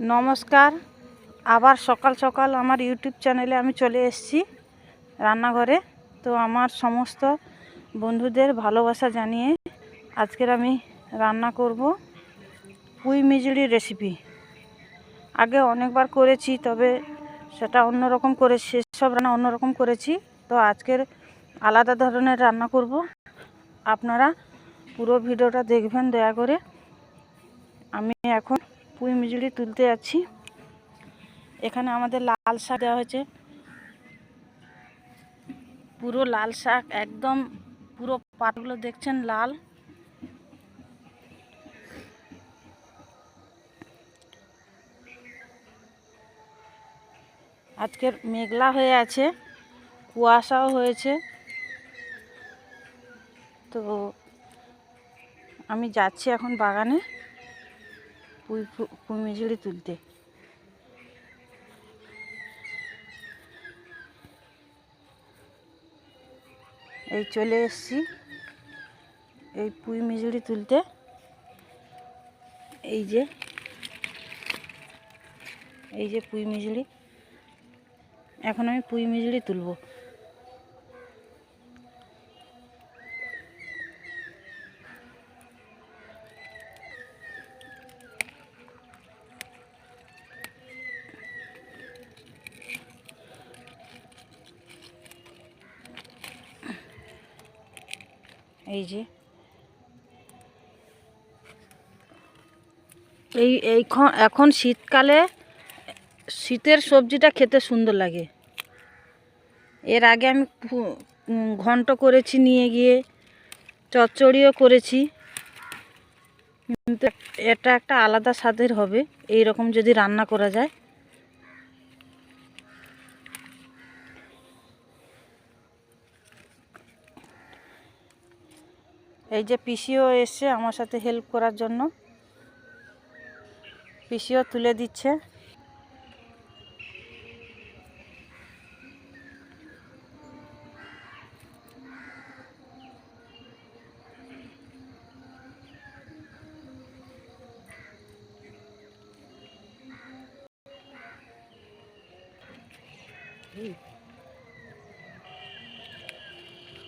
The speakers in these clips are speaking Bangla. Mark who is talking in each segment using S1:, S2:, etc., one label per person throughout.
S1: নমস্কার। আবার সকাল সকাল আমার ইউটিউব চ্যানেলে আমি চলে এসেছি রান্নাঘরে। তো আমার সমস্ত বন্ধুদের ভালোবাসা জানিয়ে আজকের আমি রান্না করব পুঁই মিজড়ির রেসিপি আগে অনেকবার করেছি, তবে সেটা অন্যরকম করে সেসব রান্না অন্যরকম করেছি। তো আজকের আলাদা ধরনের রান্না করব। আপনারা পুরো ভিডিওটা দেখবেন, দয়া করে। আমি এখন পুঁই মিজুরি তুলতে যাচ্ছি। এখানে আমাদের লাল শাক দেওয়া হয়েছে। পুরো লাল শাক একদম পুরো পাতগুলো দেখছেন লাল। আজকের মেঘলা হয়ে আছে, কুয়াশাও হয়েছে। তো আমি যাচ্ছি এখন বাগানে। পুঁই পুঁই মিজুরি তুলতে। এই চলে এসছি। এই পুঁই মিজুরি তুলতে। এই যে এই যে পুঁই মিজুরি এখন আমি পুঁই মিজুরি তুলবো। এই যে এই, এইখন, এখন শীতকালে শীতের সবজিটা খেতে সুন্দর লাগে। এর আগে আমি ঘন্ট করেছি নিয়ে গিয়ে, চচ্চড়িও করেছি। কিন্তু এটা একটা আলাদা স্বাদের হবে এই রকম যদি রান্না করা যায়। এই যে পিসিও এসছে আমার সাথে হেল্প করার জন্য। পিসিও তুলে দিচ্ছে।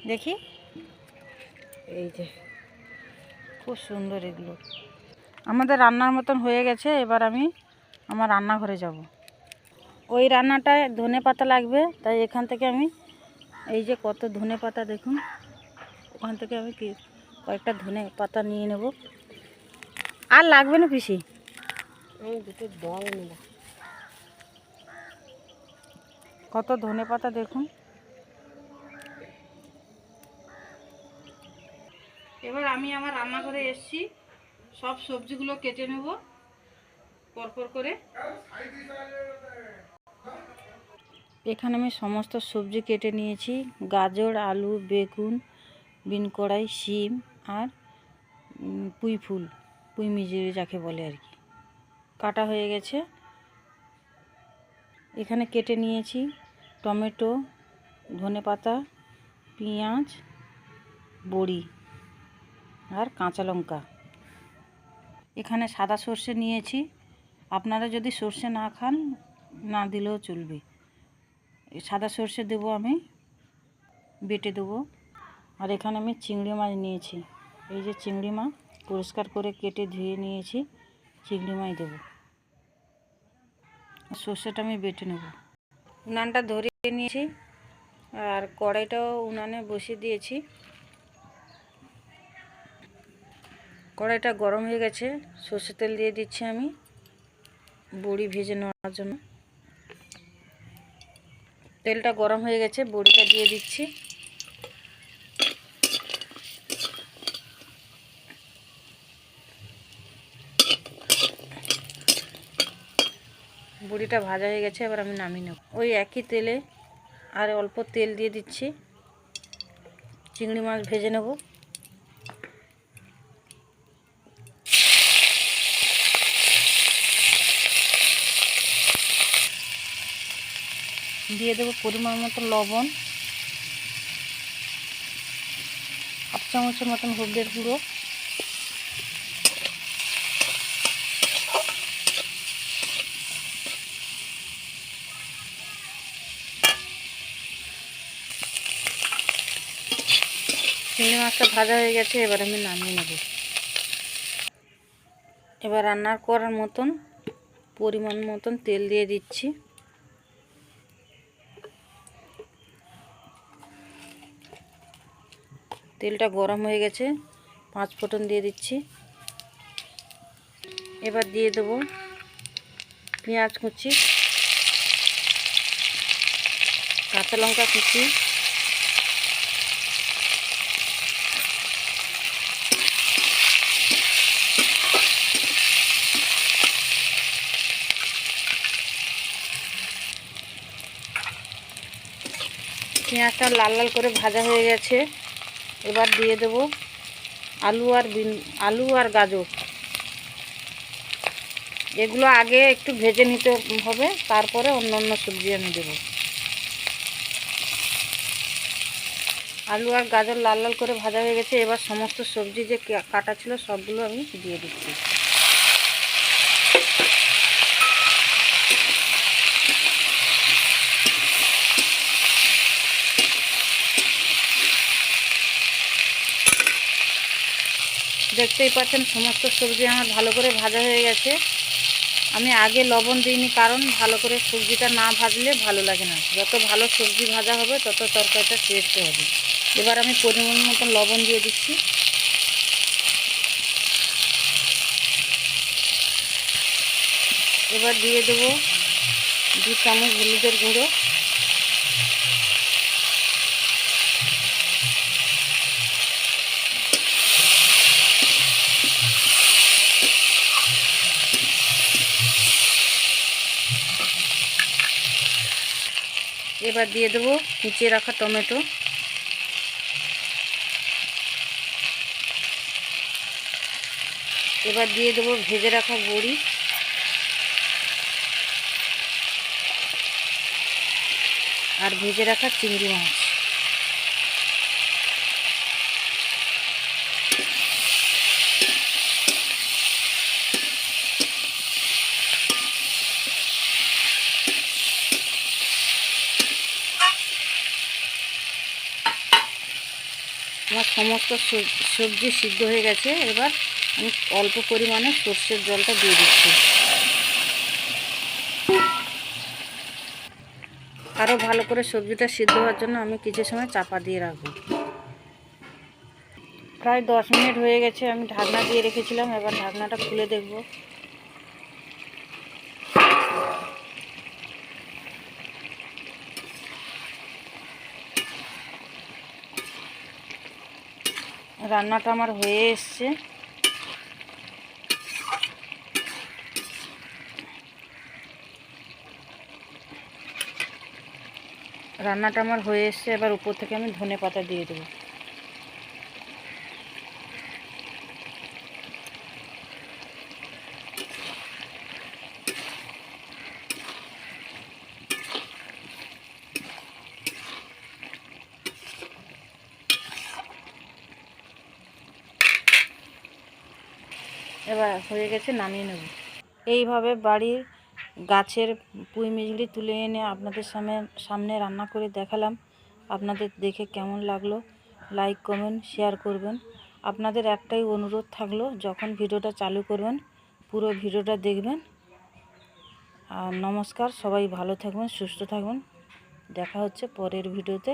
S1: দেখি। এই যে খুব সুন্দর এগুলো। আমাদের রান্নার মতন হয়ে গেছে এবার আমি আমার রান্নাঘরে যাব। ওই রান্নাটায় ধনে পাতা লাগবে তাই এখান থেকে আমি এই যে কত ধনে পাতা দেখুন ওখান থেকে আমি কি কয়েকটা ধনে পাতা নিয়ে নেব। আর লাগবে না পিসি? কত ধনে পাতা দেখুন। এবার আমি আমার রান্নাঘরে এসেছি। সব সবজিগুলো কেটে নেব পরপর করে। এখানে আমি সমস্ত সবজি কেটে নিয়েছি। গাজর, আলু, বেগুন, বিন কড়াই, শিম আর পুঁই ফুল, পুঁই মিজুরি যাকে বলে আর কি। কাটা হয়ে গেছে। এখানে কেটে নিয়েছি টমেটো, ধনেপাতা, পেঁয়াজ, বড়ি। আর কাঁচা লঙ্কা। এখানে সাদা সর্ষে নিয়েছি। আপনারা যদি সর্ষে না খান, না দিলেও চলবে। সাদা সর্ষে দেবো আমি, বেটে দেবো। আর এখানে আমি চিংড়ি মাছ নিয়েছি। এই যে চিংড়ি মাছ, পরিষ্কার করে কেটে ধুয়ে নিয়েছি, চিংড়ি মাছ দেবো। সর্ষেটা আমি বেটে নেব। উনানটা ধরে নিয়েছি, আর কড়াইটাও উনানে বসিয়ে দিয়েছি। কড়াইটা গরম হয়ে গেছে সর্ষে তেল দিয়ে দিচ্ছি আমি। বড়ি ভেজে নেওয়ার জন্য। তেলটা গরম হয়ে গেছে, বড়িটা দিয়ে দিচ্ছি। বড়িটা ভাজা হয়ে গেছে, এবার আমি নামিয়ে নেব। ওই একই তেলে আর অল্প তেল দিয়ে দিচ্ছি। চিংড়ি মাছ ভেজে নেব। দিয়ে দেবো পরিমাণ মতো লবণ। হাফ চামচের মতন হলুদের গুঁড়ো। চিংড়ি মাছটা ভাজা হয়ে গেছে, এবার আমি নামিয়ে নেব। এবার রান্নার করার মতন পরিমাণ মতন তেল দিয়ে দিচ্ছি। তেলটা গরম হয়ে গেছে। পাঁচ ফোটন দিয়ে দিচ্ছি। এবার দিয়ে দেবো পেঁয়াজ কুচি, কাঁচা লঙ্কা কুচি, পেঁয়াজটা লাল লাল করে ভাজা হয়ে গেছে। এবার দিয়ে দেব আলু আর বিন, আলু আর গাজর। এগুলো আগে একটু ভেজে নিতে হবে, তারপরে অন্য অন্য সবজি আমি দেবো। আলু আর গাজর লাল লাল করে ভাজা হয়ে গেছে, এবার সমস্ত সবজি যে কাটা ছিল সবগুলো আমি দিয়ে দিচ্ছি। দেখতেই পাচ্ছেন, সমস্ত সবজি আমার ভালো করে ভাজা হয়ে গেছে। আমি আগে লবণ দিইনি, কারণ ভালো করে সবজিটা না ভাজলে ভালো লাগে না। যত ভালো সবজি ভাজা হবে, তত তরকারিটা টেস্ট হবে। এবার আমি পরিমাণ মতন লবণ দিয়ে দিচ্ছি। এবার দিয়ে দেবো দু চামচ হলুদের গুঁড়ো। এবার দিয়ে দেবো কুচিয়ে রাখা টমেটো। এবার দিয়ে দেবো ভেজে রাখা বড়ি। আর ভেজে রাখা চিংড়ি মাছ আমার সমস্ত সবজি সিদ্ধ হয়ে গেছে। এবার আমি অল্প পরিমাণে সর্ষের জলটা দিয়ে দিচ্ছি। আরও ভালো করে সবজিটা সিদ্ধ হওয়ার জন্য আমি কিছু সময় চাপা দিয়ে রাখব। প্রায় দশ মিনিট হয়ে গেছে, আমি ঢাকনা দিয়ে রেখেছিলাম। এবার ঢাকনাটা খুলে দেখব। রান্নাটা আমার হয়ে এসছে। রান্নাটা আমার হয়ে এসছে, এবার উপর থেকে আমি ধনে পাতা দিয়ে দেবো। এবার হয়ে গেছে, নামিয়ে নেব। এইভাবে বাড়ির গাছের পুঁই মিজড়ি তুলে এনে আপনাদের সামনে সামনে রান্না করে দেখালাম। আপনাদের দেখে কেমন লাগল লাইক কমেন্ট শেয়ার করবেন। আপনাদের একটাই অনুরোধ থাকল, যখন ভিডিওটা চালু করবেন, পুরো ভিডিওটা দেখবেন। আর নমস্কার, সবাই ভালো থাকবেন, সুস্থ থাকবেন। দেখা হচ্ছে পরের ভিডিওতে।